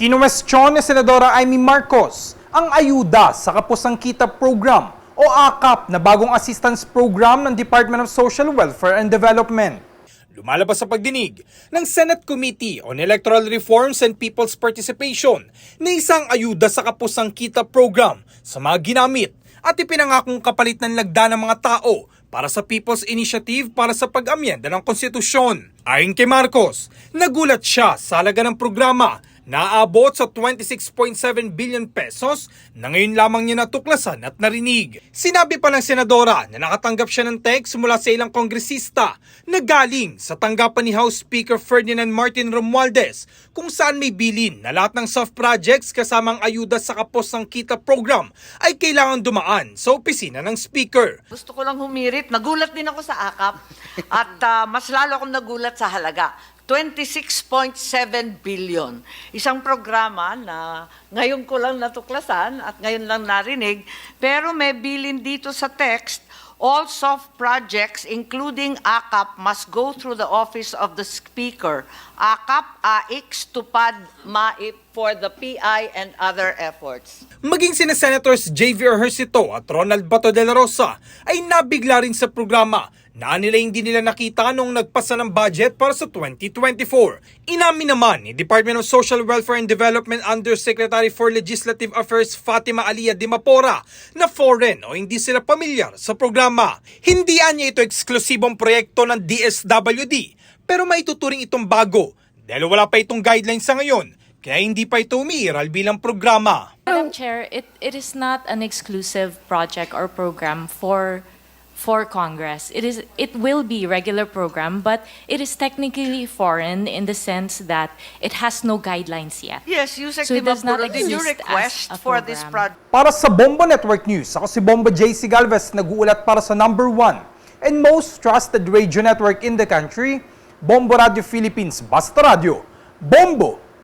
Kinuwestiyon ni Senadora Amy Marcos ang ayuda sa Kapusang Kita Program o AKAP na bagong assistance program ng Department of Social Welfare and Development. Lumalabas sa pagdinig ng Senate Committee on Electoral Reforms and People's Participation na isang ayuda sa Kapusang Kita Program sa mga ginamit at ipinangakong kapalit ng lagda ng mga tao para sa People's Initiative para sa pag-amyenda ng konstitusyon. Ayon kay Marcos, nagulat siya sa halaga ng programa na aabot sa 26.7 billion pesos na ngayon lamang niya natuklasan at narinig. Sinabi pa ng senadora na nakatanggap siya ng text mula sa ilang kongresista na galing sa tanggapan ni House Speaker Ferdinand Martin Romualdez kung saan may bilin na lahat ng soft projects kasamang ayuda sa kapos ng kita program ay kailangan dumaan sa opisina ng Speaker. Gusto ko lang humirit. Nagulat din ako sa akap. At ah, mas lalo akong nagulat sa halaga. 26.7 billion. Isang programa na ngayon ko lang natuklasan at ngayon lang narinig. Pero may bilin dito sa text, all soft projects including AKAP must go through the office of the Speaker. AKAP, AIX, TUPAD, MAIP for the PI and other efforts. Maging sina Senators J.V. Ejercito at Ronald Bato de la Rosa ay nabigla rin sa programa na nila hindi nila nakita nung nagpasa ng budget para sa 2024. Inamin naman ni Department of Social Welfare and Development Undersecretary for Legislative Affairs Fatima Alia Dimapora na foreign o hindi sila pamilyar sa programa. Hindi niya ito eksklusibong proyekto ng DSWD pero maituturing itong bago dahil wala pa itong guidelines sa ngayon kaya hindi pa ito umiiral bilang programa. Madam Chair, it, it is not an exclusive project or program for for Congress. It is it will be regular program, but it is technically foreign in the sense that it has no guidelines yet. Yes, Yusek So it does not you exist as request a for this program. project? Para sa Bombo Network News, ako si Bombo JC Galvez, nag-uulat para sa number one and most trusted radio network in the country, Bombo Radio Philippines, Basta Radio. Bombo!